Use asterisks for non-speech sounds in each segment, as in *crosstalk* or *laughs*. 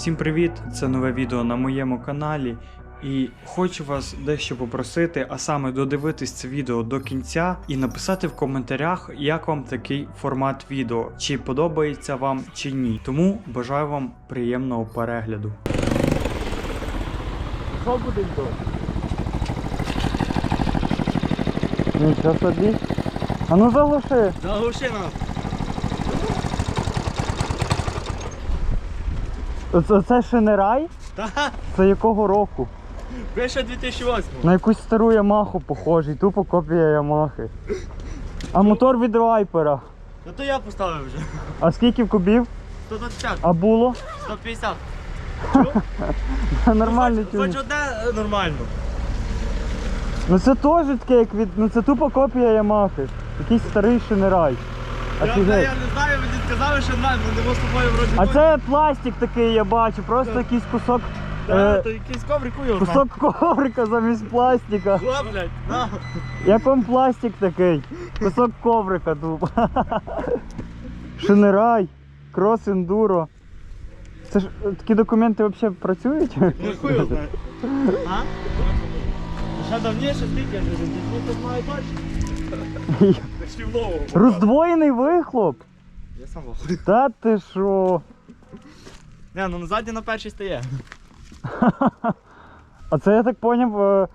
Всім привіт! Це нове відео на моєму каналі. І хочу вас дещо попросити, а саме додивитись це відео до кінця і написати в коментарях, як вам такий формат відео, чи подобається вам чи ні. Тому бажаю вам приємного перегляду. Що буде? Нічого собі. А ну заглуши. Заглуши нас. Це, це ще не рай? Та, Це якого року? пише 2008. На якусь стару Ямаху похожий, тупо копія Ямахи. А мотор від Вайпера. Ну то я поставив вже. А скільки кубів? 125, А було? 150. *laughs* Нормальний Хоч, хоч тюнінг. одне е, нормально. Ну це теж таке, як від. Ну це тупо копія Ямахи. Якийсь старий шинерай. Я, я, не знаю, мені сказали, що не можу з тобою вроді. А це пластик такий, я бачу, просто якийсь кусок. Та, Е, то якийсь коврик його кусок коврика замість пластика. О, блядь, на. Як вам пластик такий? Кусок коврика тупо. Шинерай, крос ендуро. Це ж е, такі документи взагалі працюють? Ну хуй його знає. А? Ще давніше скільки я не знаю, ну то знаю точно. В. Роздвоєний вихлоп? Я сам вахую. Та ти що? Не, ну ззаді на першій стає. *laughs* А це я так поняв. е,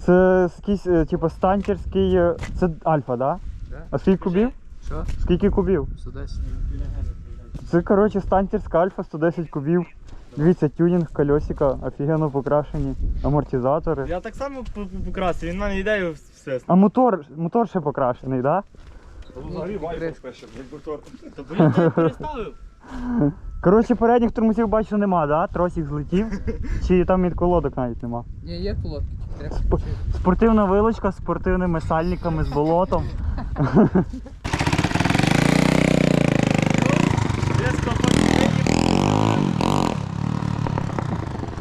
Це якийсь, е, типу, стантерський. е, Це альфа, да? А скільки кубів? Що? Скільки кубів? 110. Це, коротше, стантерська альфа 110 кубів. Дивіться, тюнінг, колесика, офігенно покрашені, амортизатори. Я так само по- по- покрасив, він в мене ідею все. А мотор, мотор ще покрашений, так? Взагалі вайпер пише, як мотор. Та бо я не переставив. Коротше, передніх тормозів бачу нема, да? Тросик злетів. Чи там від колодок навіть нема. Ні, є колодки, треба включити. Спортивна вилочка з спортивними сальниками, з болотом.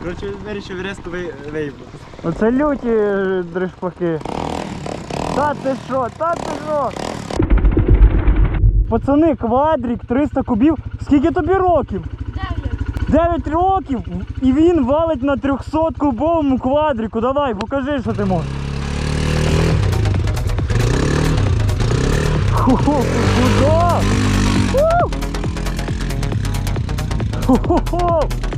Коротше, вирішив резко ви- Оце люті е, дришпаки. Та ти що, та ти що? Пацани, квадрик, 300 кубів. Скільки тобі років? 9 років і він валить на 300 кубовому квадрику. Давай, покажи, що ти можеш. Куда? Ху! Ху-ху-ху!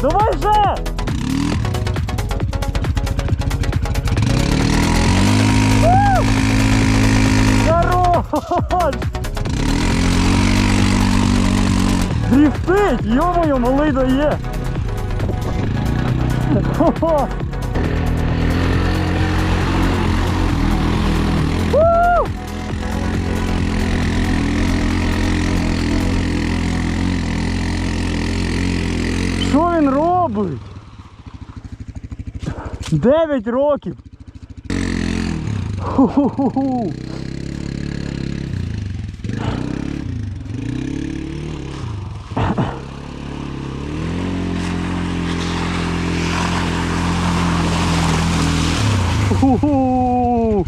Давай же! Хорош! Дрифтить! Йо-моє, малий дає! Хо-хо! Що він робить? 9 років. Ху-ху-ху-ху. Ху-ху.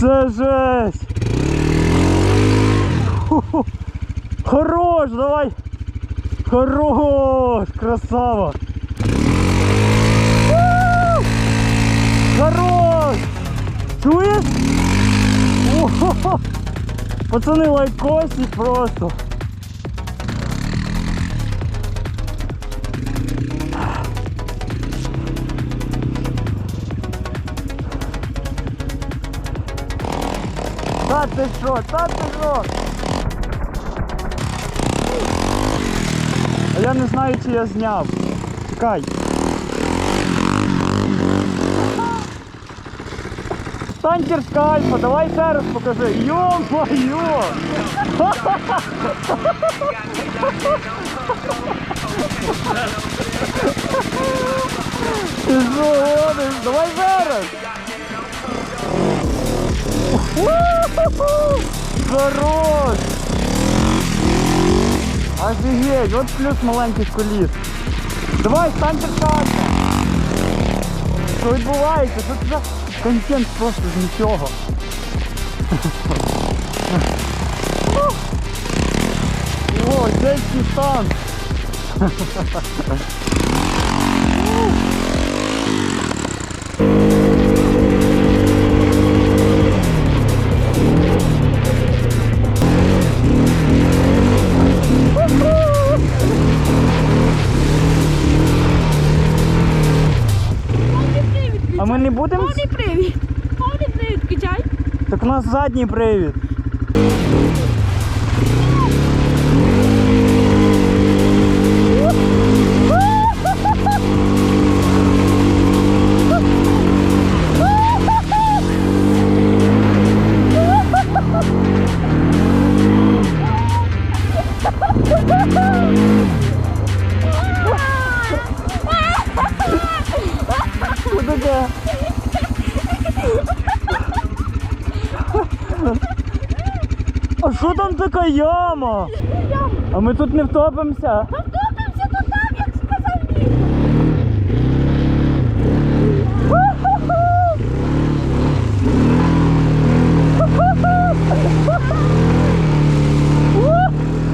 Це жесть. Ху-ху. Хорош, давай. Хорош, красава. У! Хорош. Чуєш? О-хо-хо. Пацани лайкосик просто. Та ти що, та ти що? Я не знаю, чи я зняв. Чекай. Танкерська альфа, давай ще раз покажи. Йо-моє! Ти що гониш? Давай зараз! Хорош! Офігеть, от плюс маленьких коліс. Давай, стань в Що відбувається? Це за контент просто з нічого. О, сельський стан. Ми не будемо? Повний привід. Повний привід качай. Так у нас задній привід. Що *laughs* така яма? А ми тут не втопимося? Втопимося то там, як сказав Віктор.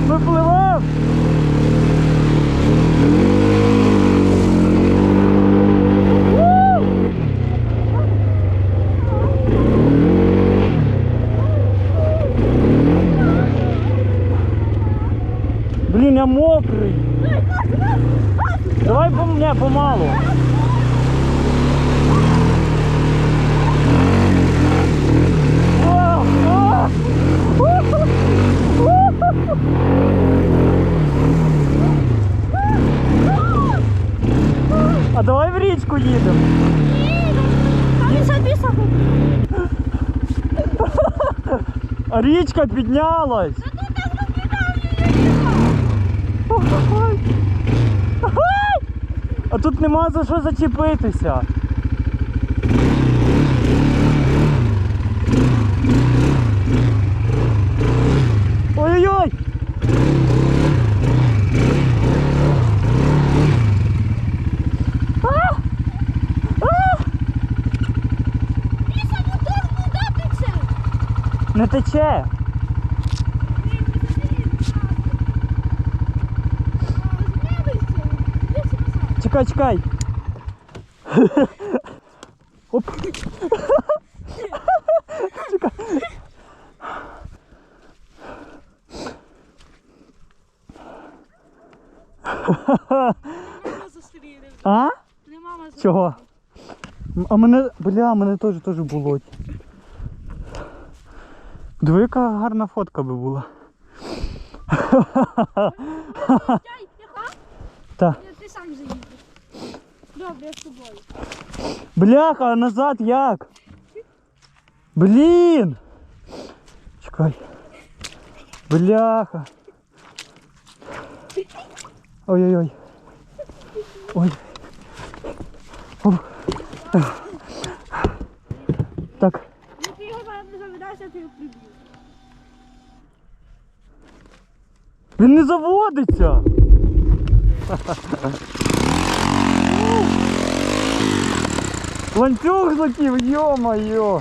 Ми пливемо! Блін, я мокрий. Давай по мне помалу. О, о! А давай в річку їдемо. А річка піднялась. А тут нема за що зачепитися. Ой-ой-ой! Ліса мотор куди тече? Не тече. Чекай, чекай. *laughs* Оп. *laughs* Чекай. *laughs* А? Чого? А мене, бля, мене теж теж було. Диви, яка гарна фотка би була. Дяй, яка? Та. Ні, Ти сам заїдеш. Добре, я з тобою. Бляха, а назад як? Блін! Чекай. Бляха. Ой-ой-ой. Ой. Оп. Так. Заведеш, я приб'ю. Він не заводиться. Ланцюг злетів, йо-моє.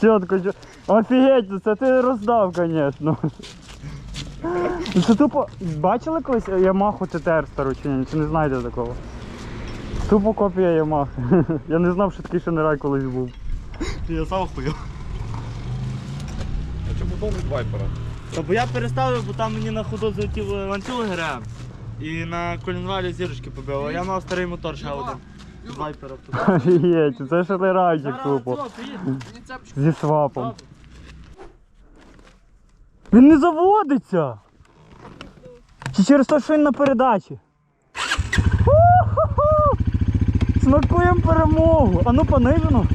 Чітко, чітко. Офігеть, це ти роздав, звісно. Це тупо. Бачили колись Ямаху ТТР стару чи ні? Чи не знаєте такого? Тупо копія Ямахи. Я не знав, що такий шанерай колись був. Я сам хуйов. А чому від вайпера? Та бо я переставив, бо там мені на ходу залетів ланцюг ГРМ. І на колінвалі зірочки побив, а я мав старий мотор ще один. З вайпера. Офігеть, це шанерайчик тупо. Зі свапом. Він не заводиться. Чи через те, що він на передачі? Смакуємо перемогу. А ну понижено.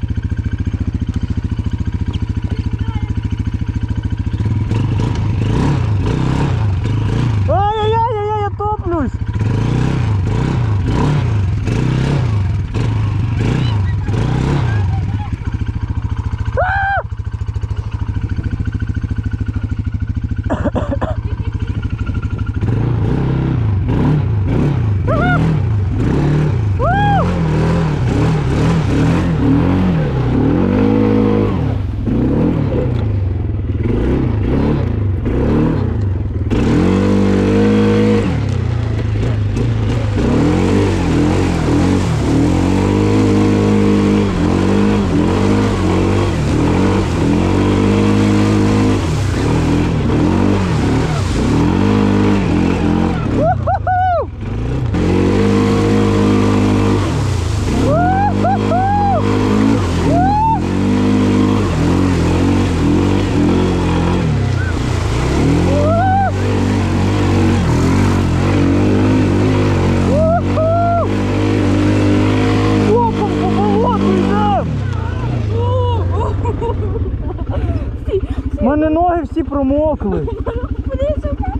Ноги всі промокли.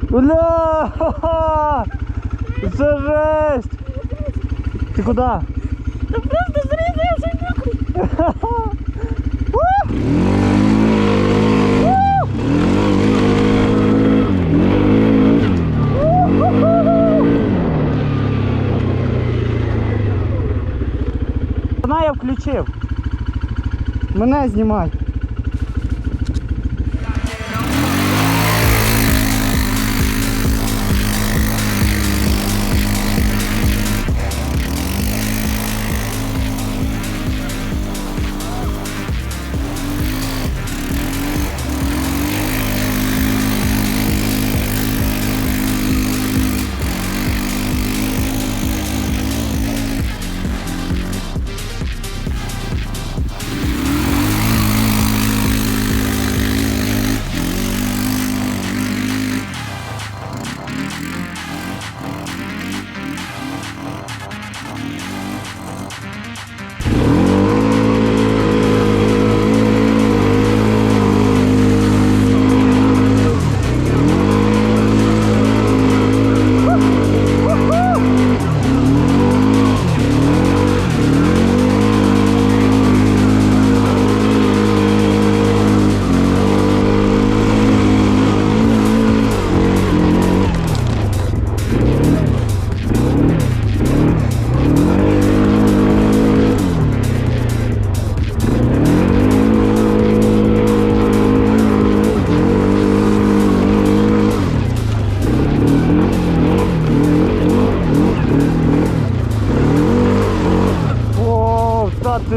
Бля! Це жесть! Ти куди? Та просто зрізай, я вже мокрий. Я включив. Мене знімай.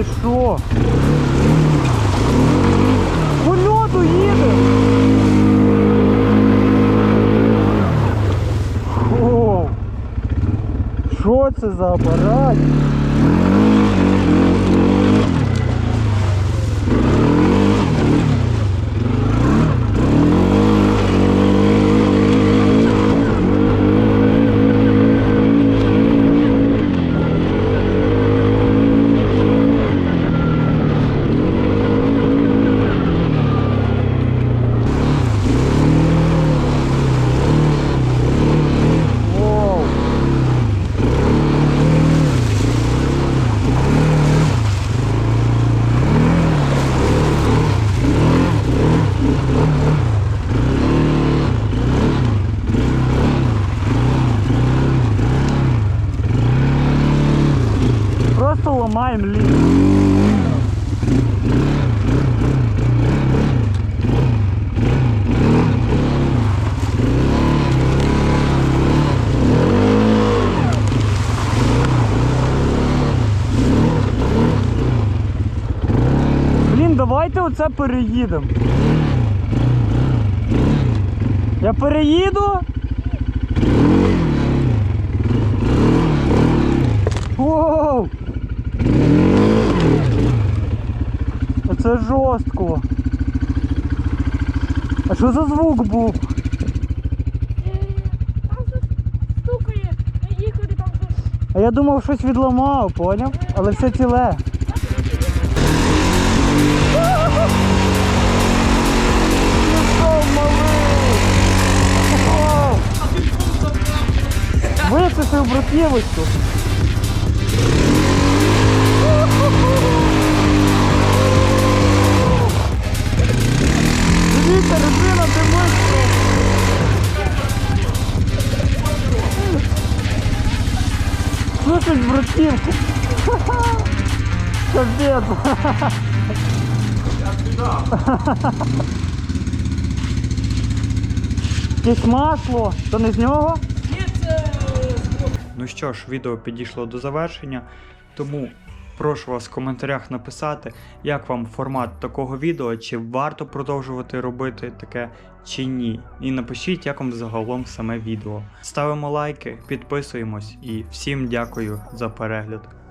Ти що? По льоду їде! Що це за апарат? Ломаем лист. Блін, давайте оце переїдемо. Я переїду. Це жорстко. А що за звук був? Е, стукає, не там. А я думав, щось відламав, поняв? Але все ціле. Пішов, малий! О! Висушив бруківочку. Дивіться, резина димиться. Слушать бруківку. *laughs* Капець. *laughs* Якесь масло, то не з нього? Ну що ж, відео підійшло до завершення, тому прошу вас в коментарях написати, як вам формат такого відео, чи варто продовжувати робити таке, чи ні. І напишіть, як вам загалом саме відео. Ставимо лайки, підписуємось і всім дякую за перегляд.